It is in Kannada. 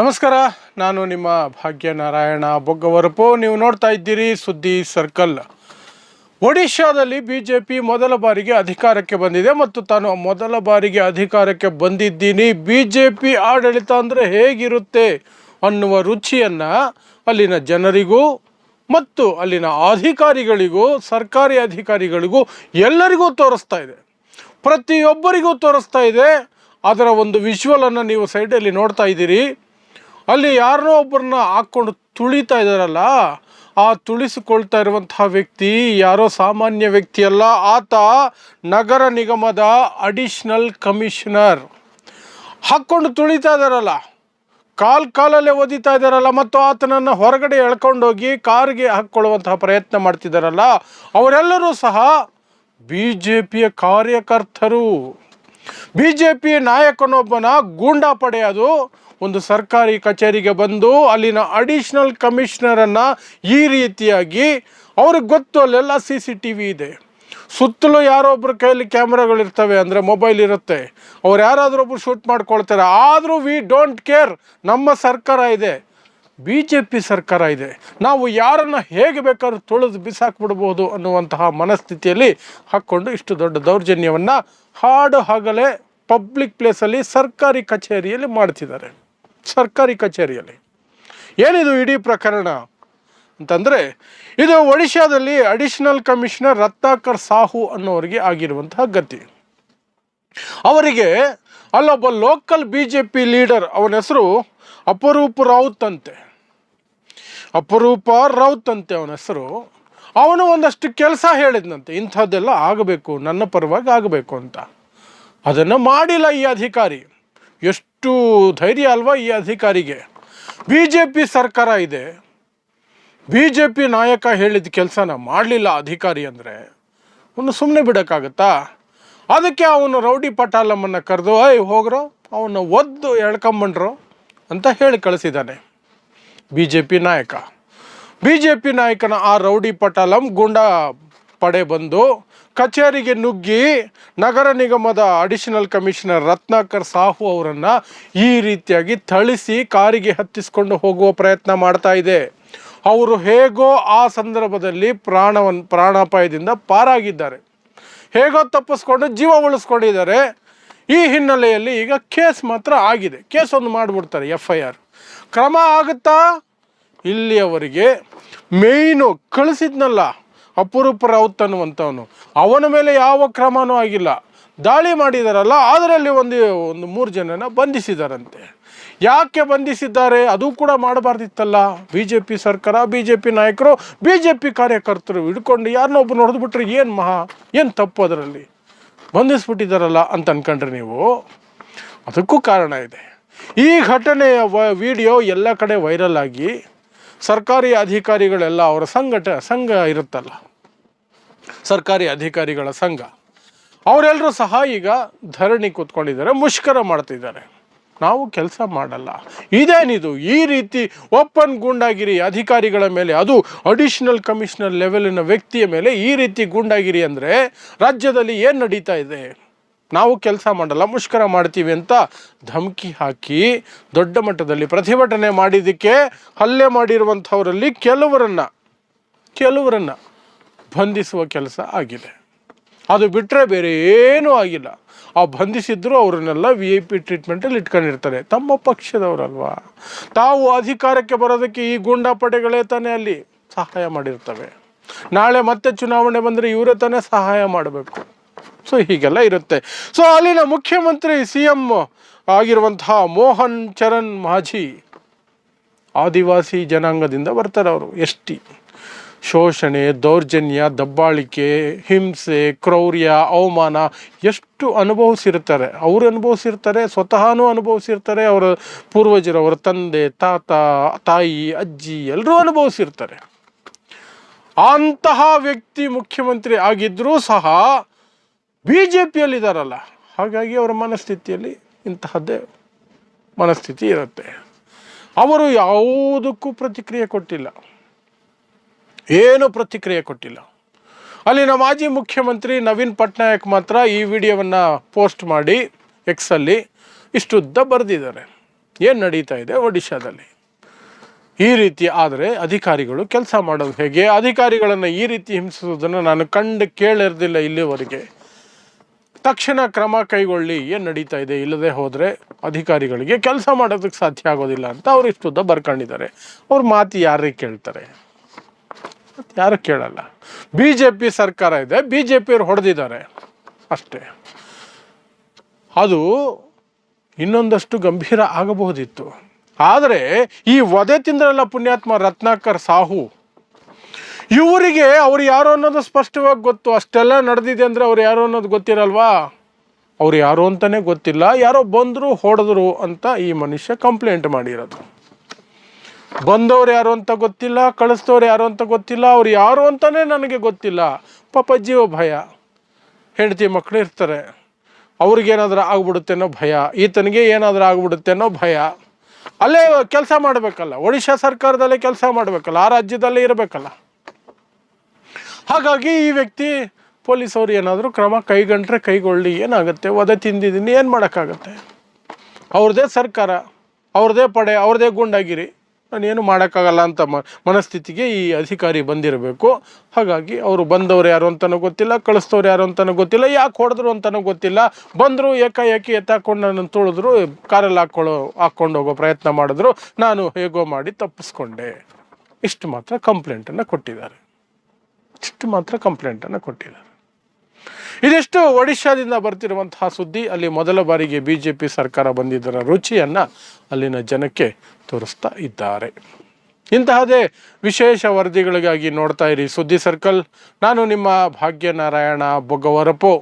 ನಮಸ್ಕಾರ, ನಾನು ನಿಮ್ಮ ಭಾಗ್ಯನಾರಾಯಣ ಬೊಗ್ಗವರಪು. ನೀವು ನೋಡ್ತಾ ಇದ್ದೀರಿ ಸುದ್ದಿ ಸರ್ಕಲ್. ಒಡಿಶಾದಲ್ಲಿ ಬಿ ಜೆ ಪಿ ಮೊದಲ ಬಾರಿಗೆ ಅಧಿಕಾರಕ್ಕೆ ಬಂದಿದೆ ಮತ್ತು ತಾನು ಮೊದಲ ಬಾರಿಗೆ ಅಧಿಕಾರಕ್ಕೆ ಬಂದಿದ್ದೀನಿ. ಬಿ ಜೆ ಪಿ ಆಡಳಿತ ಅಂದರೆ ಹೇಗಿರುತ್ತೆ ಅನ್ನುವ ರುಚಿಯನ್ನು ಅಲ್ಲಿನ ಜನರಿಗೂ ಮತ್ತು ಅಲ್ಲಿನ ಅಧಿಕಾರಿಗಳಿಗೂ, ಸರ್ಕಾರಿ ಅಧಿಕಾರಿಗಳಿಗೂ ಎಲ್ಲರಿಗೂ ತೋರಿಸ್ತಾ ಇದೆ. ಪ್ರತಿಯೊಬ್ಬರಿಗೂ ತೋರಿಸ್ತಾ ಇದೆ. ಅದರ ಒಂದು ವಿಜುವಲನ್ನು ನೀವು ಸೈಡಲ್ಲಿ ನೋಡ್ತಾ ಇದ್ದೀರಿ. ಅಲ್ಲಿ ಯಾರನ್ನೋ ಒಬ್ಬರನ್ನ ಹಾಕ್ಕೊಂಡು ತುಳಿತಾ ಇದ್ದಾರಲ್ಲ, ಆ ತುಳಿಸಿಕೊಳ್ತಾ ಇರುವಂತಹ ವ್ಯಕ್ತಿ ಯಾರೋ ಸಾಮಾನ್ಯ ವ್ಯಕ್ತಿಯಲ್ಲ, ಆತ ನಗರ ನಿಗಮದ ಅಡಿಷನಲ್ ಕಮಿಷನರ್. ಹಾಕ್ಕೊಂಡು ತುಳಿತಾ ಇದ್ದಾರಲ್ಲ, ಕಾಲ್ ಕಾಲಲ್ಲೇ ಓದಿತಾ ಇದ್ದಾರಲ್ಲ, ಮತ್ತು ಆತನನ್ನು ಹೊರಗಡೆ ಎಳ್ಕೊಂಡೋಗಿ ಕಾರಿಗೆ ಹಾಕ್ಕೊಳ್ಳುವಂತಹ ಪ್ರಯತ್ನ ಮಾಡ್ತಿದ್ದಾರಲ್ಲ, ಅವರೆಲ್ಲರೂ ಸಹ ಬಿ ಜೆ ಪಿಯ ಕಾರ್ಯಕರ್ತರು. ಬಿ ಜೆ ಪಿ ನಾಯಕನೊಬ್ಬನ ಗೂಂಡಾ ಪಡೆ ಅದು. ಒಂದು ಸರ್ಕಾರಿ ಕಚೇರಿಗೆ ಬಂದು ಅಲ್ಲಿನ ಅಡಿಷನಲ್ ಕಮಿಷನರನ್ನು ಈ ರೀತಿಯಾಗಿ, ಅವ್ರಿಗೆ ಗೊತ್ತು, ಅಲ್ಲೆಲ್ಲ ಸಿ ಸಿ ಟಿ ವಿ ಇದೆ. ಸುತ್ತಲೂ ಯಾರೋ ಒಬ್ಬರು ಕೈಯಲ್ಲಿ ಕ್ಯಾಮ್ರಾಗಳಿರ್ತವೆ ಅಂದರೆ ಮೊಬೈಲ್ ಇರುತ್ತೆ. ಅವ್ರು ಯಾರಾದರೂ ಒಬ್ರು ಶೂಟ್ ಮಾಡ್ಕೊಳ್ತಾರೆ. ಆದರೂ ವಿ ಡೋಂಟ್ ಕೇರ್ ನಮ್ಮ ಸರ್ಕಾರ ಇದೆ. ಬಿ ಜೆ ಪಿ ಸರ್ಕಾರ ಇದೆ. ನಾವು ಯಾರನ್ನು ಹೇಗೆ ಬೇಕಾದ್ರೂ ತುಳಿದು ಬಿಸಾಕ್ಬಿಡ್ಬೋದು ಅನ್ನುವಂತಹ ಮನಸ್ಥಿತಿಯಲ್ಲಿ ಹಾಕ್ಕೊಂಡು ಇಷ್ಟು ದೊಡ್ಡ ದೌರ್ಜನ್ಯವನ್ನು ಹಾಡು ಹಗಲೇ ಪಬ್ಲಿಕ್ ಪ್ಲೇಸಲ್ಲಿ ಸರ್ಕಾರಿ ಕಚೇರಿಯಲ್ಲಿ ಮಾಡ್ತಿದ್ದಾರೆ. ಸರ್ಕಾರಿ ಕಚೇರಿಯಲ್ಲಿ. ಏನಿದು ಇಡೀ ಪ್ರಕರಣ ಅಂತಂದರೆ, ಇದು ಒಡಿಶಾದಲ್ಲಿ ಅಡಿಷನಲ್ ಕಮಿಷನರ್ ರತ್ನಾಕರ್ ಸಾಹು ಅನ್ನೋರಿಗೆ ಆಗಿರುವಂತಹ ಗತಿ ಅವರಿಗೆ ಅಲ್ಲೊಬ್ಬ local B J P leader ಅವನ ಹೆಸರು ಅಪರೂಪ ರಾವುತ್ ಅಂತೆ. ಅಪರೂಪ ರಾವುತ್ ಅಂತೆ ಅವನ ಹೆಸರು. ಅವನು ಒಂದಷ್ಟು ಕೆಲಸ ಹೇಳಿದ್ನಂತೆ, ಇಂಥದ್ದೆಲ್ಲ ಆಗಬೇಕು, ನನ್ನ ಪರವಾಗಿ ಆಗಬೇಕು ಅಂತ. ಅದನ್ನು ಮಾಡಿಲ್ಲ ಈ ಅಧಿಕಾರಿ. ಎಷ್ಟು ಧೈರ್ಯ ಅಲ್ವಾ ಈ ಅಧಿಕಾರಿಗೆ? ಬಿ ಜೆ ಪಿ ಸರ್ಕಾರ ಇದೆ. ಬಿ ಜೆ ಪಿ ನಾಯಕ ಹೇಳಿದ ಕೆಲಸನ ಮಾಡಲಿಲ್ಲ ಅಧಿಕಾರಿ ಅಂದರೆ. ಅವನು ಸುಮ್ಮನೆ ಬಿಡೋಕ್ಕಾಗತ್ತಾ? ಅದಕ್ಕೆ ಅವನು ರೌಡಿ ಪಟಾಲಮ್ಮನ್ನು ಕರೆದು ಐ ಹೋಗ್ರು, ಅವನ್ನ ಒದ್ದು ಎಳ್ಕೊಂಬಂಡ್ರು ಅಂತ ಹೇಳಿ ಕಳಿಸಿದ್ದಾನೆ ಬಿ ಜೆ ಪಿ ನಾಯಕ. ಬಿ ಜೆ ಪಿ ನಾಯಕನ ಆ ರೌಡಿ ಪಟಾಲಂ ಗುಂಡಾ ಪಡೆ ಬಂದು ಕಚೇರಿಗೆ ನುಗ್ಗಿ ನಗರ ನಿಗಮದ ಅಡಿಷನಲ್ ಕಮಿಷನರ್ ರತ್ನಾಕರ್ ಸಾಹು ಅವರನ್ನು ಈ ರೀತಿಯಾಗಿ ಥಳಿಸಿ ಕಾರಿಗೆ ಹತ್ತಿಸ್ಕೊಂಡು ಹೋಗುವ ಪ್ರಯತ್ನ ಮಾಡ್ತಾ ಇದೆ. ಅವರು ಹೇಗೋ ಆ ಸಂದರ್ಭದಲ್ಲಿ ಪ್ರಾಣವನ್ನು ಪ್ರಾಣಾಪಾಯದಿಂದ ಪಾರಾಗಿದ್ದಾರೆ. ಹೇಗೋ ತಪ್ಪಿಸ್ಕೊಂಡು ಜೀವ ಉಳಿಸ್ಕೊಂಡಿದ್ದಾರೆ. ಈ ಹಿನ್ನೆಲೆಯಲ್ಲಿ ಈಗ ಕೇಸ್ ಮಾತ್ರ ಆಗಿದೆ. ಕೇಸ್ ಒಂದು ಮಾಡಿಬಿಡ್ತಾರೆ ಎಫ್ ಐ ಆರ್ ಕ್ರಮ ಆಗುತ್ತಾ? ಇಲ್ಲಿಯವರೆಗೆ ಮೇಯ್ನು ಕಳಿಸಿದ್ನಲ್ಲ. ಅಪರೂಪ ರಾವುತ್ ಅನ್ನುವಂಥವನು ಅವನ ಮೇಲೆ ಯಾವ ಕ್ರಮನೂ ಆಗಿಲ್ಲ. ದಾಳಿ ಮಾಡಿದಾರಲ್ಲ ಅದರಲ್ಲಿ ಒಂದು ಒಂದು ಮೂರು ಜನನ ಬಂಧಿಸಿದಾರಂತೆ. ಯಾಕೆ ಬಂಧಿಸಿದ್ದಾರೆ? ಅದು ಕೂಡ ಮಾಡಬಾರ್ದಿತ್ತಲ್ಲ. ಬಿ ಜೆ ಪಿ ಸರ್ಕಾರ ಬಿ ಜೆ ಪಿ ನಾಯಕರು ಬಿ ಜೆ ಪಿ ಕಾರ್ಯಕರ್ತರು ಹಿಡ್ಕೊಂಡು ಯಾರನ್ನೋ ಒಬ್ಬ ನೋಡಿದ್ಬಿಟ್ರೆ ಏನು ಮಹಾ, ಏನು ತಪ್ಪು ಅದರಲ್ಲಿ? ಬಂಧಿಸ್ಬಿಟ್ಟಿದ್ದಾರಲ್ಲ ಅಂತ ಅನ್ಕೊಂಡ್ರೆ ನೀವು? ಅದಕ್ಕೂ ಕಾರಣ ಇದೆ. ಈ ಘಟನೆಯ ವಿಡಿಯೋ ಎಲ್ಲ ಕಡೆ ವೈರಲ್ ಆಗಿ ಸರ್ಕಾರಿ ಅಧಿಕಾರಿಗಳೆಲ್ಲ ಅವರ ಸಂಘಟ, ಸಂಘ ಇರುತ್ತಲ್ಲ. ಸರ್ಕಾರಿ ಅಧಿಕಾರಿಗಳ ಸಂಘ. ಅವರೆಲ್ಲರೂ ಸಹ ಈಗ ಧರಣಿ ಕೂತ್ಕೊಂಡಿದ್ದಾರೆ, ಮುಷ್ಕರ ಮಾಡ್ತಿದ್ದಾರೆ. ನಾವು ಕೆಲಸ ಮಾಡಲ್ಲ. ಇದೇನಿದು? ಈ ರೀತಿ ಓಪನ್ ಗೂಂಡಾಗಿರಿ ಅಧಿಕಾರಿಗಳ ಮೇಲೆ, ಅದು ಅಡಿಷನಲ್ ಕಮಿಷನರ್ ಲೆವೆಲಿನ ವ್ಯಕ್ತಿಯ ಮೇಲೆ ಈ ರೀತಿ ಗೂಂಡಾಗಿರಿ ಅಂದರೆ ರಾಜ್ಯದಲ್ಲಿ ಏನು ನಡೀತಾ ಇದೆ? ನಾವು ಕೆಲಸ ಮಾಡಲ್ಲ, ಮುಷ್ಕರ ಮಾಡ್ತೀವಿ ಅಂತ ಧಮಕಿ ಹಾಕಿ ದೊಡ್ಡ ಮಟ್ಟದಲ್ಲಿ ಪ್ರತಿಭಟನೆ ಮಾಡಿದ್ದಕ್ಕೆ ಹಲ್ಲೆ ಮಾಡಿರುವಂಥವರಲ್ಲಿ ಕೆಲವರನ್ನು ಕೆಲವರನ್ನು ಬಂಧಿಸುವ ಕೆಲಸ ಆಗಿದೆ. ಅದು ಬಿಟ್ಟರೆ ಬೇರೆ ಏನೂ ಆಗಿಲ್ಲ. ಆ ಬಂಧಿಸಿದ್ರು ಅವರನ್ನೆಲ್ಲ ವಿ ಐ ಪಿ ಟ್ರೀಟ್ಮೆಂಟಲ್ಲಿ ಇಟ್ಕೊಂಡಿರ್ತಾರೆ. ತಮ್ಮ ಪಕ್ಷದವರಲ್ವಾ? ತಾವು ಅಧಿಕಾರಕ್ಕೆ ಬರೋದಕ್ಕೆ ಈ ಗೂಂಡಾಪಡೆಗಳೇ ತಾನೇ ಅಲ್ಲಿ ಸಹಾಯ ಮಾಡಿರ್ತವೆ. ನಾಳೆ ಮತ್ತೆ ಚುನಾವಣೆ ಬಂದರೆ ಇವರೇ ತಾನೇ ಸಹಾಯ ಮಾಡಬೇಕು. ಸೊ ಹೀಗೆಲ್ಲ ಇರುತ್ತೆ. ಸೊ ಅಲ್ಲಿನ ಮುಖ್ಯಮಂತ್ರಿ ಸಿ ಎಂ ಆಗಿರುವಂತಹ ಮೋಹನ್ ಚರಣ್ ಮಾಝಿ ಆದಿವಾಸಿ ಜನಾಂಗದಿಂದ ಬರ್ತಾರೆ ಅವರು, ಎಸ್ ಟಿ. ಶೋಷಣೆ, ದೌರ್ಜನ್ಯ, ದಬ್ಬಾಳಿಕೆ, ಹಿಂಸೆ, ಕ್ರೌರ್ಯ, ಅವಮಾನ ಎಷ್ಟು ಅನುಭವಿಸಿರ್ತಾರೆ. ಅವರು ಅನುಭವಿಸಿರ್ತಾರೆ, ಸ್ವತಃನೂ ಅನುಭವಿಸಿರ್ತಾರೆ, ಅವರ ಪೂರ್ವಜರು, ಅವರ ತಂದೆ, ತಾತ, ತಾಯಿ, ಅಜ್ಜಿ ಎಲ್ಲರೂ ಅನುಭವಿಸಿರ್ತಾರೆ. ಅಂತಹ ವ್ಯಕ್ತಿ ಮುಖ್ಯಮಂತ್ರಿ ಆಗಿದ್ದರೂ ಸಹ ಬಿ ಜೆ ಪಿಯಲ್ಲಿದ್ದಾರಲ್ಲ ಹಾಗಾಗಿ ಅವರ ಮನಸ್ಥಿತಿಯಲ್ಲಿ ಇಂತಹದ್ದೇ ಮನಸ್ಥಿತಿ ಇರುತ್ತೆ. ಅವರು ಯಾವುದಕ್ಕೂ ಪ್ರತಿಕ್ರಿಯೆ ಕೊಟ್ಟಿಲ್ಲ. ಏನು ಪ್ರತಿಕ್ರಿಯೆ ಕೊಟ್ಟಿಲ್ಲ. ಅಲ್ಲಿನ ಮಾಜಿ ಮುಖ್ಯಮಂತ್ರಿ ನವೀನ್ ಪಟ್ನಾಯಕ್ ಮಾತ್ರ ಈ ವಿಡಿಯೋವನ್ನು ಪೋಸ್ಟ್ ಮಾಡಿ ಎಕ್ಸಲ್ಲಿ ಇಷ್ಟುದ್ದ ಬರೆದಿದ್ದಾರೆ. ಏನು ನಡೀತಾ ಇದೆ ಒಡಿಶಾದಲ್ಲಿ? ಈ ರೀತಿ ಆದರೆ ಅಧಿಕಾರಿಗಳು ಕೆಲಸ ಮಾಡೋದು ಹೇಗೆ? ಅಧಿಕಾರಿಗಳನ್ನು ಈ ರೀತಿ ಹಿಂಸಿಸೋದನ್ನು ನಾನು ಕಂಡು ಕೇಳಿರ್ದಿಲ್ಲ ಇಲ್ಲಿವರೆಗೆ. ತಕ್ಷಣ ಕ್ರಮ ಕೈಗೊಳ್ಳಿ, ಏನು ನಡೀತಾ ಇದೆ, ಇಲ್ಲದೆ ಹೋದರೆ ಅಧಿಕಾರಿಗಳಿಗೆ ಕೆಲಸ ಮಾಡೋದಕ್ಕೆ ಸಾಧ್ಯ ಆಗೋದಿಲ್ಲ ಅಂತ ಅವ್ರು ಇಷ್ಟುದ್ದ ಬರ್ಕೊಂಡಿದ್ದಾರೆ. ಅವ್ರ ಮಾತು ಯಾರಿಗೆ ಕೇಳ್ತಾರೆ. ಯಾರು ಕೇಳಲ್ಲ. ಬಿ ಜೆ ಪಿ ಸರ್ಕಾರ ಇದೆ ಬಿ ಜೆ ಪಿಯವ್ರು ಹೊಡೆದಿದ್ದಾರೆ. ಅಷ್ಟೇ. ಅದು ಇನ್ನೊಂದಷ್ಟು ಗಂಭೀರ ಆಗಬಹುದಿತ್ತು. ಆದರೆ ಈ ವಧೆ ತಿಂದ್ರಲ್ಲ ಪುಣ್ಯಾತ್ಮ ರತ್ನಾಕರ್ ಸಾಹು. ಇವರಿಗೆ ಅವ್ರು ಯಾರು ಅನ್ನೋದು ಸ್ಪಷ್ಟವಾಗಿ ಗೊತ್ತು. ಅಷ್ಟೆಲ್ಲ ನಡೆದಿದೆ ಅಂದರೆ ಅವ್ರು ಯಾರು ಅನ್ನೋದು ಗೊತ್ತಿರಲ್ವಾ? ಅವ್ರು ಯಾರು ಅಂತಲೇ ಗೊತ್ತಿಲ್ಲ. ಯಾರೋ ಬಂದರು ಹೊಡೆದ್ರು ಅಂತ ಈ ಮನುಷ್ಯ ಕಂಪ್ಲೇಂಟ್ ಮಾಡಿರೋದು. ಬಂದವ್ರು ಯಾರು ಅಂತ ಗೊತ್ತಿಲ್ಲ ಕಳಿಸ್ತವ್ರು ಯಾರು ಅಂತ ಗೊತ್ತಿಲ್ಲ, ಅವ್ರು ಯಾರು ಅಂತಲೇ ನನಗೆ ಗೊತ್ತಿಲ್ಲ. ಪಾಪ ಜೀವ ಭಯ. ಹೆಂಡತಿ ಮಕ್ಕಳು ಇರ್ತಾರೆ. ಅವ್ರಿಗೇನಾದರೂ ಆಗ್ಬಿಡುತ್ತೆ ಅನ್ನೋ ಭಯ. ಈತನಿಗೆ ಏನಾದರೂ ಆಗ್ಬಿಡುತ್ತೆ ಅನ್ನೋ ಭಯ. ಅಲ್ಲೇ ಕೆಲಸ ಮಾಡಬೇಕಲ್ಲ. ಒಡಿಶಾ ಸರ್ಕಾರದಲ್ಲೇ ಕೆಲಸ ಮಾಡಬೇಕಲ್ಲ. ಆ ರಾಜ್ಯದಲ್ಲೇ ಇರಬೇಕಲ್ಲ. ಹಾಗಾಗಿ ಈ ವ್ಯಕ್ತಿ ಪೊಲೀಸವ್ರು ಏನಾದರೂ ಕ್ರಮ ಕೈಗಂಟ್ರೆ ಕೈಗೊಳ್ಳಿ, ಏನಾಗುತ್ತೆ? ವಧೆ ತಿಂದಿದ್ದೀನಿ, ಏನು ಮಾಡೋಕ್ಕಾಗತ್ತೆ? ಅವ್ರದ್ದೇ ಸರ್ಕಾರ ಅವ್ರದ್ದೇ ಪಡೆ ಅವ್ರದ್ದೇ ಗುಂಡಾಗಿರಿ. ನಾನೇನು ಮಾಡೋಕ್ಕಾಗಲ್ಲ ಅಂತ ಮನಸ್ಥಿತಿಗೆ ಈ ಅಧಿಕಾರಿ ಬಂದಿರಬೇಕು. ಹಾಗಾಗಿ ಅವರು ಬಂದವರು ಯಾರು ಅಂತಲೂ ಗೊತ್ತಿಲ್ಲ, ಕಳಿಸ್ತವ್ರು ಯಾರು ಅಂತಲೂ ಗೊತ್ತಿಲ್ಲ, ಯಾಕೆ ಹೊಡೆದ್ರು ಅಂತಲೂ ಗೊತ್ತಿಲ್ಲ. ಬಂದರು ಏಕಾಏಕಿ ಎತ್ತಾಕೊಂಡು ನನ್ನ ತುಳಿದ್ರು, ಕಾರಲ್ಲಿ ಹಾಕ್ಕೊಳ್ಳೋ ಹಾಕ್ಕೊಂಡು ಹೋಗೋ ಪ್ರಯತ್ನ ಮಾಡಿದ್ರು. ನಾನು ಹೇಗೋ ಮಾಡಿ ತಪ್ಪಿಸ್ಕೊಂಡೆ. ಇಷ್ಟು ಮಾತ್ರ ಕಂಪ್ಲೇಂಟನ್ನು ಕೊಟ್ಟಿದ್ದಾರೆ. ಇಷ್ಟು ಮಾತ್ರ ಕಂಪ್ಲೇಂಟನ್ನು ಕೊಟ್ಟಿದ್ದಾರೆ. ಇದಿಷ್ಟು ಒಡಿಶಾದಿಂದ ಬರ್ತಿರುವಂತಹ ಸುದ್ದಿ, ಅಲ್ಲಿ ಮೊದಲ ಬಾರಿಗೆ ಬಿ ಜೆ ಪಿ ಸರ್ಕಾರ ಬಂದಿದ್ದರ ರುಚಿಯನ್ನು ಅಲ್ಲಿನ ಜನಕ್ಕೆ ತೋರಿಸ್ತಾ ಇದ್ದಾರೆ. ಇಂತಹದೇ ವಿಶೇಷ ವರದಿಗಳಿಗಾಗಿ ನೋಡ್ತಾ ಇರಿ ಸುದ್ದಿ ಸರ್ಕಲ್. ನಾನು ನಿಮ್ಮ ಭಾಗ್ಯನಾರಾಯಣ ಬೊಗವರಪು.